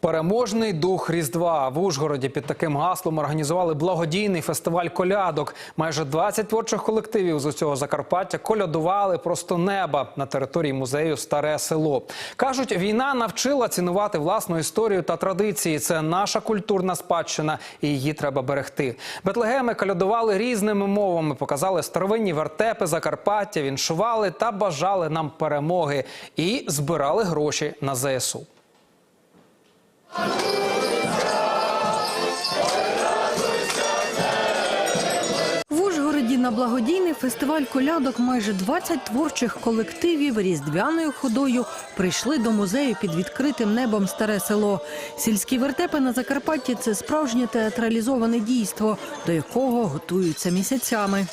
Переможний дух Різдва в Ужгороді під таким гаслом організували благодійний фестиваль колядок. Майже 20 творчих колективів з усього Закарпаття колядували просто неба на території музею Старе село. кажуть, війна навчила цінувати власну історію та традиції. Це наша культурна спадщина, і її треба берегти. Бетлегеми колядували різними мовами, показали старовинні вертепи Закарпаття, віншували та бажали нам перемоги і збирали гроші на ЗСУ. На благодійний фестиваль колядок майже 20 творчих колективів різдвяною ходою прийшли до музею під відкритим небом Старе село. Сільські вертепи на Закарпатті це справжнє театралізоване дійство, до якого готуються місяцями.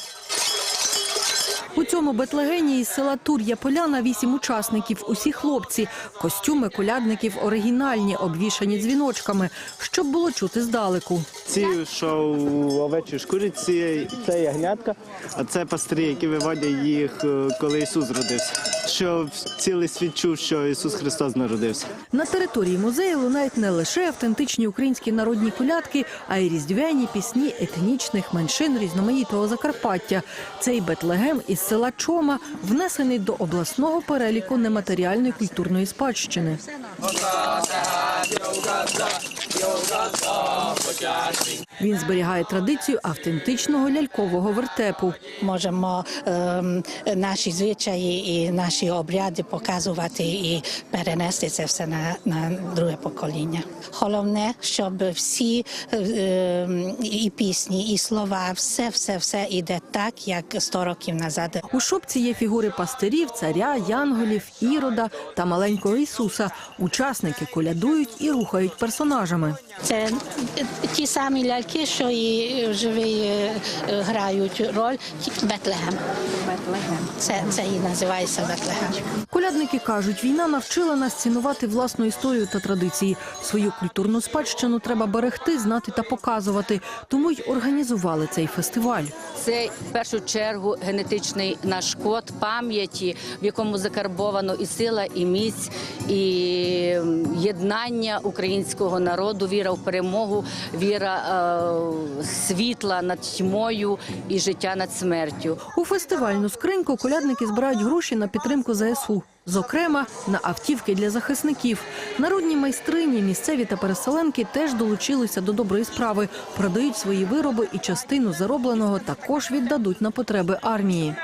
У цьому бетлегені із села Тур'я Поляна вісім учасників. Усі хлопці. Костюми колядників оригінальні, обвішані дзвіночками, щоб було чути здалеку. Ці, що у овечій шкуриці, це ягнятка, а це пастирі, які виводять їх, е, коли Ісус родився. Що цілий світ чув, що Ісус Христос народився. На території музею лунають не лише автентичні українські народні колядки, а й різдвяні пісні етнічних меншин різноманітного Закарпаття. Цей Бетлегем із села Чома внесений до обласного переліку нематеріальної культурної спадщини. Він зберігає традицію автентичного лялькового вертепу. Можемо ем, наші звичаї і наші обряди показувати і перенести це все на, на друге покоління. Головне, щоб всі ем, і пісні, і слова, все, все, все іде так, як 100 років назад. У шопці є фігури пастирів, царя, янголів, ірода та маленького Ісуса. Учасники колядують і рухають персонажами. Це ті самі ляльки, що і живі е, грають роль Бетлегем. Бетлегем. Це, це і називається Бетлегем. Колядники кажуть, війна навчила нас цінувати власну історію та традиції. Свою культурну спадщину треба берегти, знати та показувати. Тому й організували цей фестиваль. Це в першу чергу генетичний наш код пам'яті, в якому закарбовано і сила, і міць, і єднання українського народу, віра в перемогу, віра е, світла над тьмою і життя над смертю. У фестивальну скриньку колядники збирають гроші на підтримку ЗСУ. Зокрема, на автівки для захисників. Народні майстрині, місцеві та переселенки теж долучилися до доброї справи, продають свої вироби і частину заробленого також віддадуть на потреби армії.